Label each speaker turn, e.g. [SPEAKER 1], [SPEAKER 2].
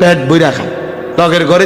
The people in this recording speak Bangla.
[SPEAKER 1] পেট বইরা খায়। ত্বকের ঘরে